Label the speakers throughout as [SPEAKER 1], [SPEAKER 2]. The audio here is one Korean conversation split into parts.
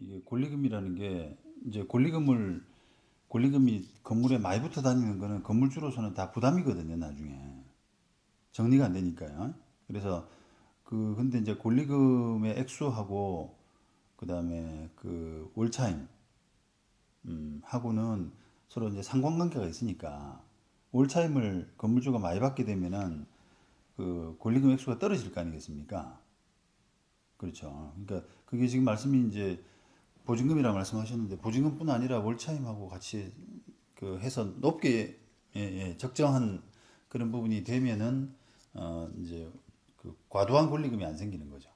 [SPEAKER 1] 이게 권리금이라는 게 이제 권리금을 권리금이 건물에 많이 붙어 다니는 거는 건물주로서는 다 부담이거든요, 나중에. 정리가 안 되니까요. 그래서 그 근데 이제 권리금의 액수하고 그다음에 그 월차임 음, 하고는 서로 이제 상관관계가 있으니까 월차임을 건물주가 많이 받게 되면은 그 권리금 액수가 떨어질 거 아니겠습니까? 그렇죠. 그러니까 그게 지금 말씀이 이제 보증금이라 말씀하셨는데 보증금뿐 아니라 월차임하고 같이 그 해서 높게 예, 예, 적정한 그런 부분이 되면은 어 이제 그 과도한 권리금이 안 생기는 거죠.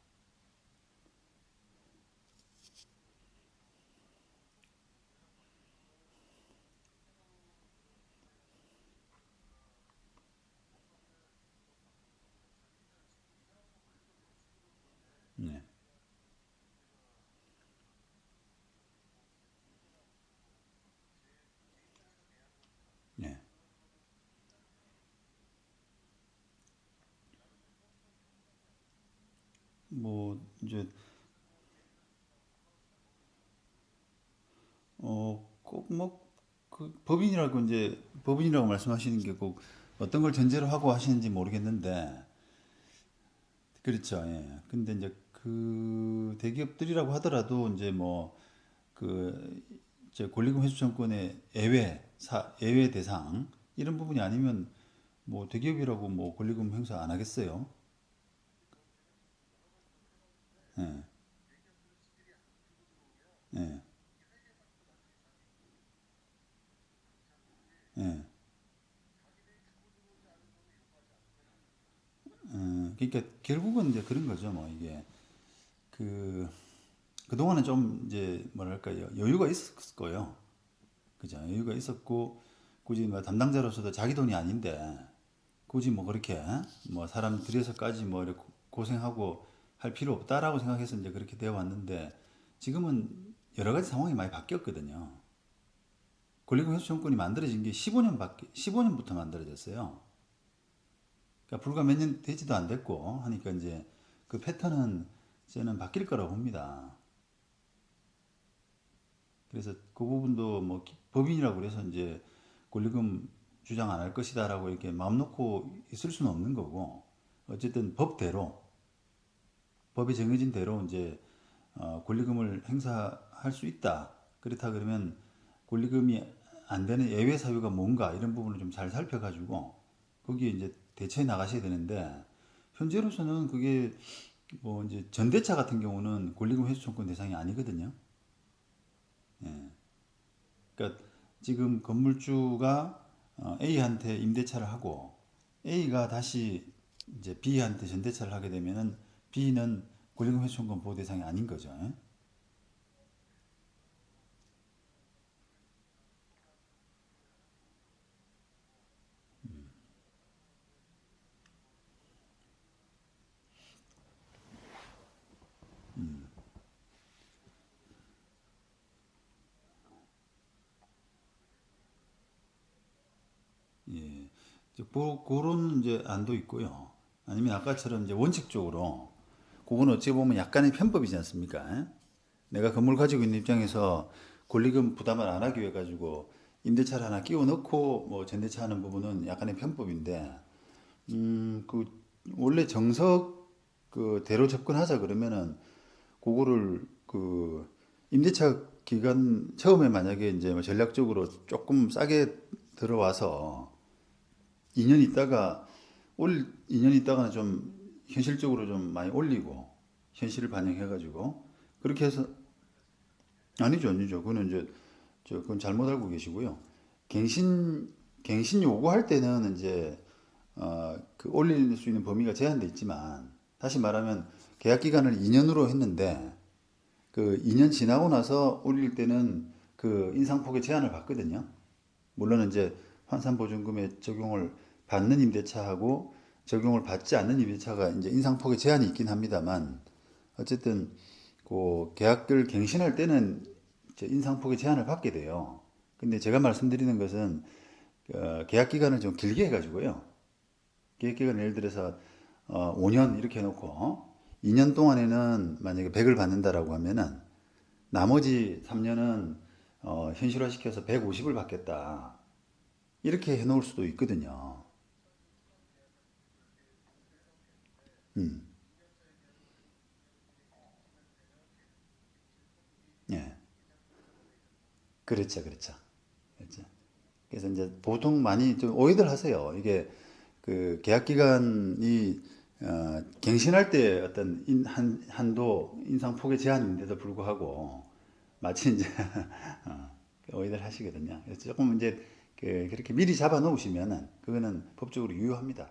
[SPEAKER 1] 뭐 이제 어꼭뭐 그 법인이라고 이제 법인이라고 말씀하시는 게 꼭 어떤 걸 전제로 하고 하시는지 모르겠는데 그렇죠. 예. 근데 이제 그 대기업들이라고 하더라도 이제 뭐그 이제 권리금 회수 청구권의 예외 사 예외 대상 이런 부분이 아니면 뭐 대기업이라고 뭐 권리금 행사 안 하겠어요. 예. 예. 예. 음, 그러니까 결국은 이제 그런 거죠. 뭐 이게 그 그동안은 좀 이제 뭐랄까요 여유가 있었을 거예요. 그죠? 여유가 있었고 굳이 뭐 담당자로서도 자기 돈이 아닌데 굳이 뭐 그렇게 뭐 사람 들여서까지 뭐 이렇게 고생하고 할 필요 없다라고 생각해서 이제 그렇게 되어 왔는데 지금은 여러 가지 상황이 많이 바뀌었거든요. 권리금 회수 정권이 만들어진 게 15년 밖에 15년부터 만들어졌어요. 그러니까 불과 몇 년 되지도 안 됐고 하니까 이제 그 패턴은 저는 바뀔 거라고 봅니다. 그래서 그 부분도 뭐 기- 법인이라고 그래서 이제 권리금 주장 안 할 것이다라고 이렇게 마음 놓고 있을 수는 없는 거고 어쨌든 법대로 법에 정해진 대로 이제 어, 권리금을 행사할 수 있다. 그렇다 그러면 권리금이 안 되는 예외 사유가 뭔가 이런 부분을 좀 잘 살펴가지고 거기에 이제 대처해 나가셔야 되는데 현재로서는 그게 뭐 이제 전대차 같은 경우는 권리금 회수 청구 대상이 아니거든요. 예. 그러니까 지금 건물주가 어, A한테 임대차를 하고 A가 다시 이제 B한테 전대차를 하게 되면은 B는 권리금 회수 청구 보호 대상이 아닌 거죠. 예? 예. 이제 그, 그런 이제 안도 있고요. 아니면 아까처럼 이제 원칙적으로 그건 어찌 보면 약간의 편법이지 않습니까? 예? 내가 건물 가지고 있는 입장에서 권리금 부담을 안 하기 위해 가지고 임대차를 하나 끼워 넣고 뭐 전대차 하는 부분은 약간의 편법인데 음, 그 원래 정석 그 대로 접근하자 그러면은 그거를 그 임대차 기간 처음에 만약에 이제 뭐 전략적으로 조금 싸게 들어와서 2년 있다가 올 2년 있다가는 좀 현실적으로 좀 많이 올리고 현실을 반영해 가지고 그렇게 해서 아니죠 아니죠 그거는 이제 저 그건 잘못 알고 계시고요 갱신 갱신 요구할 때는 이제 어, 그 올릴 수 있는 범위가 제한돼 있지만 다시 말하면 계약 기간을 2년으로 했는데 그 2년 지나고 나서 올릴 때는 그 인상폭의 제한을 받거든요. 물론 이제 환산보증금의 적용을 받는 임대차하고 적용을 받지 않는 임대차가 이제 인상폭의 제한이 있긴 합니다만 어쨌든 그 계약을 갱신할 때는 인상폭의 제한을 받게 돼요. 근데 제가 말씀드리는 것은 어, 계약 기간을 좀 길게 해가지고요. 계약 기간 예를 들어서 어, 5년 이렇게 해놓고 2년 동안에는 만약에 100을 받는다라고 하면은 나머지 3년은 어, 현실화시켜서 150을 받겠다. 이렇게 해놓을 수도 있거든요. 음. 예. 그렇죠, 그렇죠. 그렇죠. 그래서 이제 보통 많이 좀 오해들 하세요. 이게 그 계약 기간이 어, 갱신할 때 어떤 인, 한, 한도 인상 폭의 제한인데도 불구하고 마치 이제 어, 오해들 하시거든요. 그래서 조금 이제 그, 그렇게 미리 잡아 놓으시면은 그거는 법적으로 유효합니다.